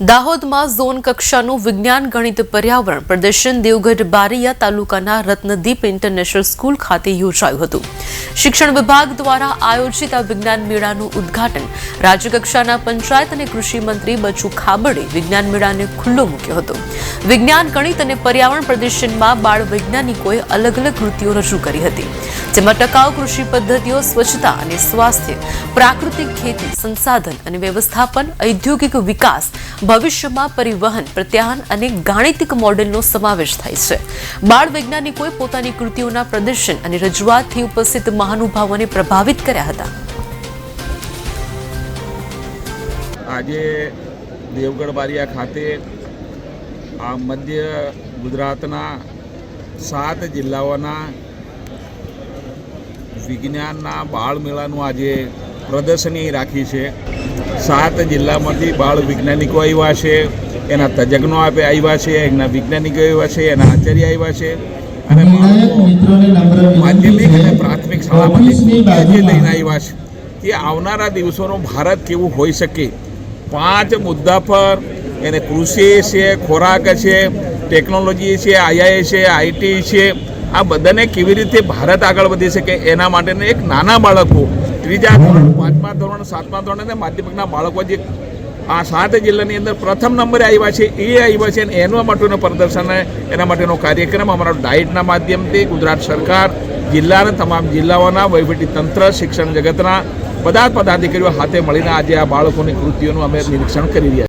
દાહોદમાં ઝોન કક્ષાનું વિજ્ઞાન ગણિત પર્યાવરણ પ્રદર્શન દેવગઢ બારીયા તાલુકાના રત્નદીપ ઇન્ટરનેશનલ સ્કૂલ ખાતે યોજાયું હતું. શિક્ષણ વિભાગ દ્વારા આયોજિત આ વિજ્ઞાન મેળાનું ઉદ્ઘાટન રાજ્યકક્ષાના પંચાયત અને કૃષિ મંત્રી બચુ ખાબડે વિજ્ઞાન મેળાને ખુલ્લો મૂક્યો હતો. વિજ્ઞાન, ગણિત અને પર્યાવરણ પ્રદર્શનમાં બાળ વૈજ્ઞાનિકોએ અલગ અલગ કૃતિઓ રજૂ કરી હતી. જેમાં ટકાઉ કૃષિ પદ્ધતિઓ, સ્વચ્છતા અને સ્વાસ્થ્ય, પ્રાકૃતિક ખેતી, સંસાધન અને વ્યવસ્થાપન, ઔદ્યોગિક વિકાસ ભવિષ્યમાં પરિવહન પ્રત્યાહન અને ગાણિતિક મોડેલનો સમાવેશ થાય છે. બાળ વૈજ્ઞાનિકોએ પોતાની કૃતિઓના પ્રદર્શન અને રજૂઆતથી ઉપસ્થિત મહાનુભાવોને પ્રભાવિત કર્યા હતા. આજે દેવગઢ બારિયા ખાતે આ મધ્ય ગુજરાતના સાત જિલ્લાઓના વિજ્ઞાનના બાળ મેળાનું આજે પ્રદર્શની રાખી છે. સાત જિલ્લામાંથી બાળ વૈજ્ઞાનિકો આવ્યા છે એના તજજ્ઞો આપે આવ્યા છે એના વૈજ્ઞાનિકો આવ્યા છે એના આચાર્ય આવ્યા છે. અને માધ્યમિક અને પ્રાથમિક શાળામાંથી જે લઈને આવ્યા છે કે આવનારા દિવસોનું ભારત કેવું હોઈ શકે? પાંચ મુદ્દા પર એને કૃષિ છે ખોરાક છે ટેકનોલોજી છે આઈઆઈ છે આઈટી છે આ બધાને કેવી રીતે ભારત આગળ વધી શકે? એના માટેના એક નાના બાળકો ત્રીજા ધોરણ, પાંચમા ધોરણ, સાતમા ધોરણ અને માધ્યમિકના બાળકો જે આ સાત જિલ્લાની અંદર પ્રથમ નંબરે આવ્યા છે, એ આવ્યા છે અને એના માટેનું પ્રદર્શન એના માટેનો કાર્યક્રમ અમારા ડાયટના માધ્યમથી ગુજરાત સરકાર, જિલ્લાના તમામ જિલ્લાઓના વહીવટી તંત્ર, શિક્ષણ જગતના બધા પદાધિકારીઓ હાથે મળીને આજે આ બાળકોની કૃતિઓનું અમે નિરીક્ષણ કરી રહ્યા છીએ